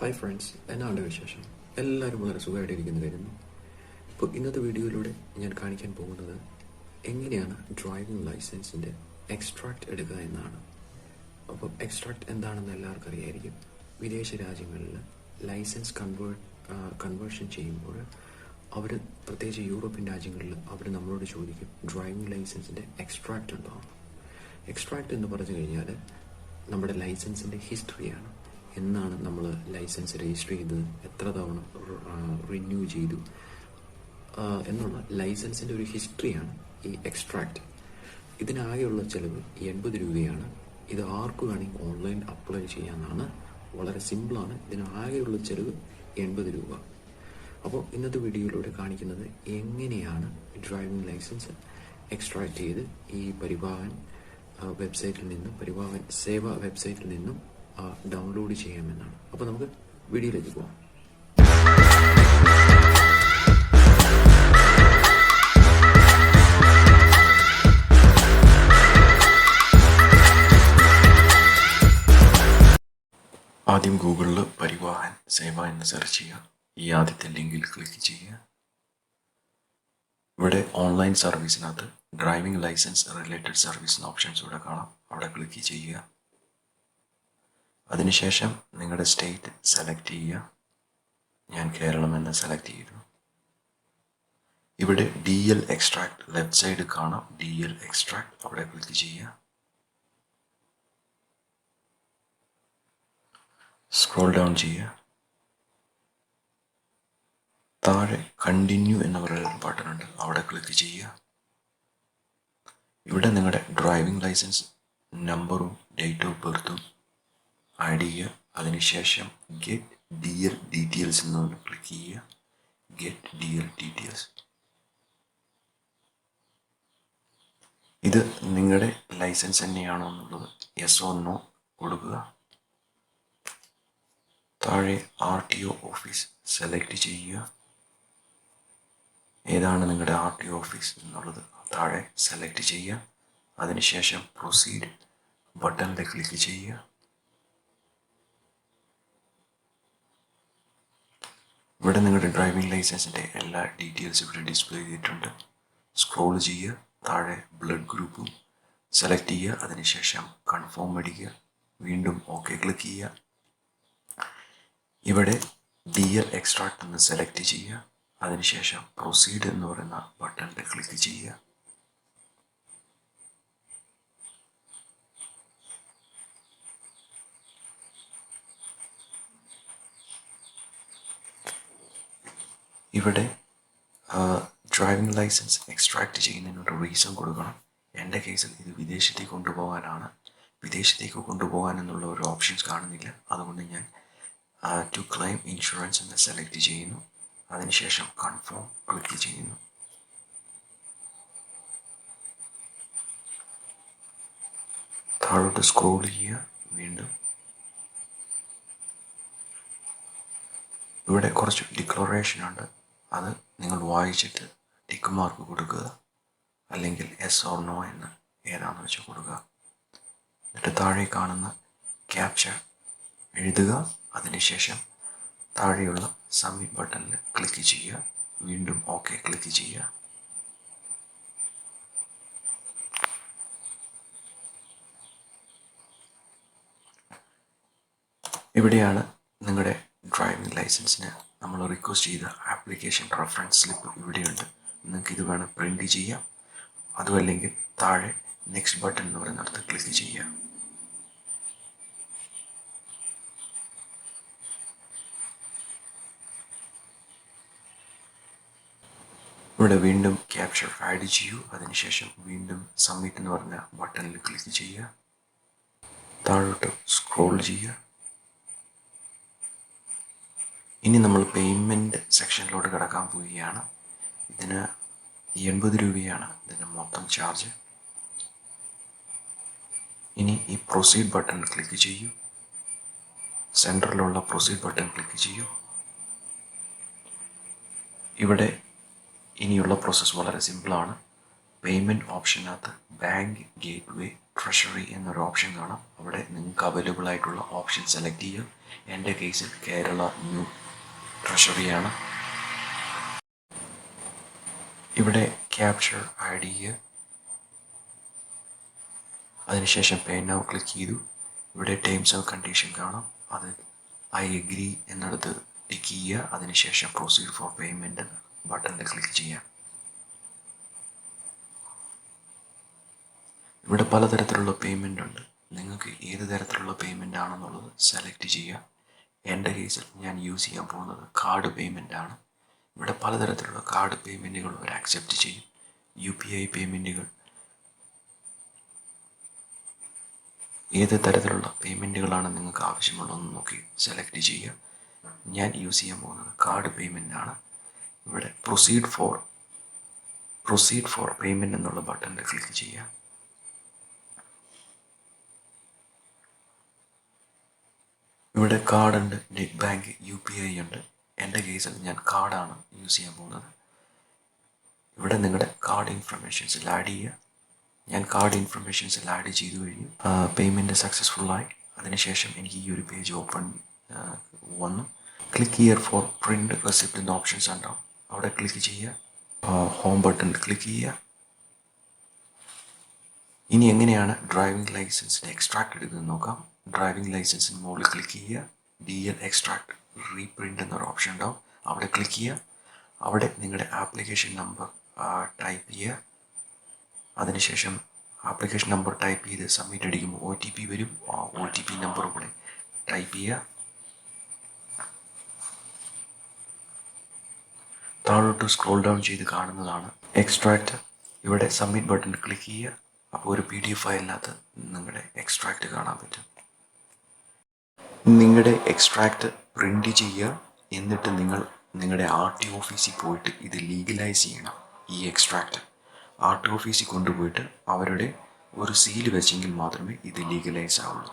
Hi friends എന്നാണ് വിശേഷം? എല്ലാവരും വളരെ സുഖമായിട്ട് ഇരിക്കുന്നു വരുന്നു. ഇപ്പോൾ ഇന്നത്തെ വീഡിയോയിലൂടെ ഞാൻ കാണിക്കാൻ പോകുന്നത് എങ്ങനെയാണ് ഡ്രൈവിംഗ് ലൈസൻസിന്റെ എക്സ്ട്രാക്ട് എടുക്കുക എന്നാണ്. അപ്പോൾ എക്സ്ട്രാക്ട് എന്താണെന്ന് എല്ലാവർക്കും അറിയായിരിക്കും. വിദേശ രാജ്യങ്ങളിൽ ലൈസൻസ് കൺവേർട്ട് കൺവേർഷൻ ചെയ്യുമ്പോൾ അവർ പ്രത്യേകിച്ച് യൂറോപ്യൻ രാജ്യങ്ങളിൽ അവർ നമ്മളോട് ചോദിക്കും ഡ്രൈവിംഗ് ലൈസൻസിന്റെ എക്സ്ട്രാക്ട് എന്താണെന്ന് എക്സ്ട്രാക്ട് എന്ന് പറഞ്ഞു കഴിഞ്ഞാൽ നമ്മുടെ ലൈസൻസിന്റെ ഹിസ്റ്ററിയാണ് എന്നാണ് നമ്മൾ ലൈസൻസ് രജിസ്റ്റർ ചെയ്തത്. എത്ര തവണ റിന്യൂ ചെയ്തു. എന്നുള്ള ലൈസൻസിന്റെ ഒരു ഹിസ്റ്ററിയാണ് ഈ എക്സ്ട്രാക്ട് ഇതിനാകെയുള്ള ചിലവ് എൺപത് രൂപയാണ്. ഇത് ആർക്ക് വേണമെങ്കിൽ ഓൺലൈൻ അപ്ലൈ ചെയ്യാമെന്നാണ് വളരെ സിമ്പിളാണ് ഇതിനാകെയുള്ള ചിലവ് എൺപത് രൂപ. അപ്പോൾ ഇന്നത്തെ വീഡിയോയിലൂടെ കാണിക്കുന്നത് എങ്ങനെയാണ് ഡ്രൈവിംഗ് ലൈസൻസ് എക്സ്ട്രാക്ട് ചെയ്ത് ഈ പരിവാഹൻ വെബ്സൈറ്റിൽ നിന്നും പരിവാഹൻ സേവ വെബ്സൈറ്റിൽ നിന്നും ഡൗൺലോഡ് ചെയ്യാമെന്നാണ്. അപ്പോൾ നമുക്ക് വീഡിയോയിലേക്ക് പോകാം ആദ്യം ഗൂഗിളിൽ പരിവാഹൻ സേവ എന്ന് സെർച്ച് ചെയ്യുക. ഈ ആദ്യത്തെ ലിങ്കിൽ ക്ലിക്ക് ചെയ്യുക. ഇവിടെ ഓൺലൈൻ സർവീസിനകത്ത് ഡ്രൈവിംഗ് ലൈസൻസ് റിലേറ്റഡ് സർവീസിന് ഓപ്ഷൻസ് ഇവിടെ കാണാം. അവിടെ ക്ലിക്ക് ചെയ്യുക. അതിനുശേഷം നിങ്ങളുടെ സ്റ്റേറ്റ് സെലക്ട് ചെയ്യുക. ഞാൻ കേരളം എന്ന് സെലക്ട് ചെയ്തു ഇവിടെ D L extract left side കാണാം. ഡി എൽ എക്സ്ട്രാക്ട് അവിടെ ക്ലിക്ക് ചെയ്യുക. സ്ക്രോൾ ഡൗൺ ചെയ്യുക. താഴെ കണ്ടിന്യൂ എന്ന് പറയുന്ന ബട്ടൺ ഉണ്ട്. അവിടെ ക്ലിക്ക് ചെയ്യുക. ഇവിടെ നിങ്ങളുടെ ഡ്രൈവിംഗ് ലൈസൻസ് നമ്പറും ഡേറ്റ് ഓഫ് ബർത്തും ആഡ് ചെയ്യുക. അതിനുശേഷം ഗെറ്റ് ഡി എൽ ഡീറ്റെയിൽസ് എന്ന് ക്ലിക്ക് ചെയ്യുക. ഗെറ്റ് ഡി എൽ ഡീറ്റെയിൽസ് ഇത് നിങ്ങളുടെ ലൈസൻസ് തന്നെയാണോ എന്നുള്ളത് എസ് ഓ നോ കൊടുക്കുക. താഴെ R T O office select ചെയ്യുക. ഏതാണ് നിങ്ങളുടെ ആർ ടി ഒ ഓഫീസ് എന്നുള്ളത് താഴെ സെലക്ട് ചെയ്യുക. അതിനുശേഷം പ്രൊസീഡ് ബട്ടണിൽ ക്ലിക്ക് ചെയ്യുക. ഇവിടെ നിങ്ങളുടെ ഡ്രൈവിംഗ് ലൈസൻസിന്റെ എല്ലാ ഡീറ്റെയിൽസും ഇവിടെ ഡിസ്പ്ലേ ചെയ്തിട്ടുണ്ട്. സ്ക്രോൾ ചെയ്യുക താഴെ ബ്ലഡ് ഗ്രൂപ്പും സെലക്ട് ചെയ്യുക അതിനുശേഷം കൺഫേം അടിക്കുക വീണ്ടും ഓക്കെ ക്ലിക്ക് ചെയ്യുക. ഇവിടെ ഡി എൽ എക്സ്ട്രാക്ട് എന്ന് സെലക്ട് ചെയ്യുക അതിനുശേഷം പ്രൊസീഡ് എന്ന് പറയുന്ന ബട്ടണിൽ ക്ലിക്ക് ചെയ്യുക. ഇവിടെ ഡ്രൈവിംഗ് ലൈസൻസ് എക്സ്ട്രാക്ട് ചെയ്യുന്നതിനൊരു റീസൺ കൊടുക്കണം. എന്റെ കേസിൽ ഇത് വിദേശത്തേക്ക് കൊണ്ടുപോകാനാണ്. വിദേശത്തേക്ക് കൊണ്ടുപോകാൻ എന്നുള്ള ഒരു ഓപ്ഷൻസ് കാണുന്നില്ല. അതുകൊണ്ട് ഞാൻ ടു ക്ലെയിം ഇൻഷുറൻസ് എന്ന് സെലക്ട് ചെയ്യുന്നു. അതിനുശേഷം കൺഫേം ക്ലിക്ക് ചെയ്യുന്നു. താഴോട്ട് സ്ക്രോൾ ചെയ്യുക. വീണ്ടും. ഇവിടെ കുറച്ച് ഡിക്ലറേഷൻ ഉണ്ട്. അത് നിങ്ങൾ വായിച്ചിട്ട് ടിക്ക് മാർക്ക് കൊടുക്കുക. അല്ലെങ്കിൽ എസ് ഓർ നോ എന്ന് ഏതാണെന്ന് വെച്ച് കൊടുക്കുക. എന്നിട്ട് താഴെ കാണുന്ന ക്യാപ്ചർ എഴുതുക. അതിനുശേഷം താഴെയുള്ള സബ്മിറ്റ് ബട്ടണിൽ ക്ലിക്ക് ചെയ്യുക. വീണ്ടും ഓക്കെ ക്ലിക്ക് ചെയ്യുക. ഇവിടെയാണ് നിങ്ങളുടെ ഡ്രൈവിംഗ് ലൈസൻസിന് നമ്മൾ റിക്വസ്റ്റ് ചെയ്ത ആപ്ലിക്കേഷൻ റെഫറൻസ് സ്ലിപ്പ് ഇവിടെയുണ്ട്. നിങ്ങൾക്ക് ഇത് വേണം പ്രിന്റ് ചെയ്യാം. അതുമല്ലെങ്കിൽ താഴെ നെക്സ്റ്റ് ബട്ടൺ എന്ന് പറയുന്നിടത്ത് ക്ലിക്ക് ചെയ്യുക ഇവിടെ വീണ്ടും ക്യാപ്ചർ ആഡ് ചെയ്യൂ. അതിനുശേഷം വീണ്ടും സബ്മിറ്റ് എന്ന് പറഞ്ഞ ബട്ടണിൽ ക്ലിക്ക് ചെയ്യുക താഴോട്ട് സ്ക്രോൾ ചെയ്യുക ഇനി നമ്മൾ പേയ്മെന്റ് സെക്ഷനിലോട്ട് കിടക്കാൻ പോവുകയാണ്. ഇതിന് എൺപത് രൂപയാണ് ഇതിന്റെ മൊത്തം ചാർജ് ഇനി ഈ പ്രൊസീഡ് ബട്ടൺ ക്ലിക്ക് ചെയ്യൂ. സെന്ററിലുള്ള പ്രൊസീഡ് ബട്ടൺ ക്ലിക്ക് ചെയ്യൂ. ഇവിടെ ഇനിയുള്ള പ്രോസസ്സ് വളരെ സിമ്പിളാണ് പേയ്മെന്റ് ഓപ്ഷനകത്ത് ബാങ്ക് ഗേറ്റ് വേ ട്രഷറി എന്നൊരു ഓപ്ഷൻ കാണാം. അവിടെ നിങ്ങൾക്ക് അവൈലബിൾ ആയിട്ടുള്ള ഓപ്ഷൻ സെലക്ട് ചെയ്യുക. എന്റെ കേസിൽ കേരള ന്യൂ ട്രഷറിയാണ്. ഇവിടെ ക്യാപ്ചർ ആഡ് ചെയ്യുക അതിനുശേഷം പേ നൗ ക്ലിക്ക് ചെയ്തു. ഇവിടെ ടേംസ് ഓഫ് കണ്ടീഷൻ കാണാം. അത് ഐ എഗ്രി എന്നിടത്ത് ടിക്ക് ചെയ്യുക. അതിനുശേഷം പ്രൊസീഡ് ഫോർ പേയ്മെന്റ് ബട്ടണിൽ ക്ലിക്ക് ചെയ്യാം ഇവിടെ പലതരത്തിലുള്ള പേയ്മെന്റ് ഉണ്ട്. നിങ്ങൾക്ക് ഏത് തരത്തിലുള്ള പേയ്മെന്റ് ആണെന്നുള്ളത് സെലക്ട് ചെയ്യുക. എന്റെ കേസിൽ ഞാൻ യൂസ് ചെയ്യാൻ പോകുന്നത് കാർഡ് പേയ്മെന്റ് ആണ്. ഇവിടെ പലതരത്തിലുള്ള കാർഡ് പേയ്മെന്റുകൾ അവർ ആക്സെപ്റ്റ് ചെയ്യും. യു പി ഐ പേയ്മെന്റുകൾ ഏത് തരത്തിലുള്ള പേയ്മെന്റുകളാണ് നിങ്ങൾക്ക് ആവശ്യമുള്ളതെന്ന് നോക്കി സെലക്ട് ചെയ്യുക. ഞാൻ യൂസ് ചെയ്യാൻ പോകുന്നത് കാർഡ് പേയ്മെന്റ് ആണ്. ഇവിടെ proceed for proceed for payment എന്നുള്ള ബട്ടണിൽ ക്ലിക്ക് ചെയ്യുക. ഇവിടെ കാർഡുണ്ട്. Net bank U P I ഉണ്ട്. എന്റെ കേസിൽ ഞാൻ കാർഡാണ് യൂസ് ചെയ്യാൻ പോകുന്നത്. ഇവിടെ നിങ്ങളുടെ കാർഡ് ഇൻഫർമേഷൻസിൽ ആഡ് ചെയ്യുക. ഞാൻ കാർഡ് ഇൻഫർമേഷൻസിൽ ആഡ് ചെയ്തു കഴിഞ്ഞു. പേയ്മെന്റ് സക്സസ്ഫുള്ളായി അതിനുശേഷം എനിക്ക് ഈ ഒരു പേജ് ഓപ്പൺ വന്നു. Click here for print receipt എന്ന ഓപ്ഷൻസ് ഉണ്ടാവും. അവിടെ ക്ലിക്ക് ചെയ്യുക. ഹോം ബട്ടൺ ക്ലിക്ക് ചെയ്യുക. ഇനി എങ്ങനെയാണ് ഡ്രൈവിംഗ് ലൈസൻസിന്റെ എക്സ്ട്രാക്ട് എടുക്കുന്നത് നോക്കാം. ഡ്രൈവിംഗ് ലൈസൻസിന് മുകളിൽ ക്ലിക്ക് ചെയ്യുക. ഡി എൽ എക്സ്ട്രാക്ട് റീപ്രിന്റ് എന്നൊരു ഓപ്ഷൻ ഉണ്ടാവും. അവിടെ ക്ലിക്ക് ചെയ്യുക. അവിടെ നിങ്ങളുടെ ആപ്ലിക്കേഷൻ നമ്പർ ടൈപ്പ് ചെയ്യുക. അതിനുശേഷം ആപ്ലിക്കേഷൻ നമ്പർ ടൈപ്പ് ചെയ്ത് സബ്മിറ്റ് അടിക്കുമ്പോൾ ഒ ടി പി വരും. ആ ഒ ടി പി നമ്പർ കൂടെ ടൈപ്പ് ചെയ്യുക. താഴോട്ട് സ്ക്രോൾ ഡൗൺ ചെയ്ത് കാണുന്നതാണ് എക്സ്ട്രാക്റ്റ് ഇവിടെ സബ്മിറ്റ് ബട്ടൺ ക്ലിക്ക് ചെയ്യുക. അപ്പോൾ ഒരു പി ഡി എഫ് ഫയലിനകത്ത് നിങ്ങളുടെ എക്സ്ട്രാക്റ്റ് കാണാൻ പറ്റും. നിങ്ങളുടെ എക്സ്ട്രാക്റ്റ് പ്രിന്റ് ചെയ്യുക എന്നിട്ട് നിങ്ങൾ നിങ്ങളുടെ ആർ ടി ഓഫീസിൽ പോയിട്ട് ഇത് ലീഗലൈസ് ചെയ്യണം ഈ എക്സ്ട്രാക്റ്റ് ആർ ടി ഓഫീസിൽ കൊണ്ടുപോയിട്ട് അവരുടെ ഒരു സീൽ വെച്ചെങ്കിൽ മാത്രമേ ഇത് ലീഗലൈസ് ആവുള്ളൂ.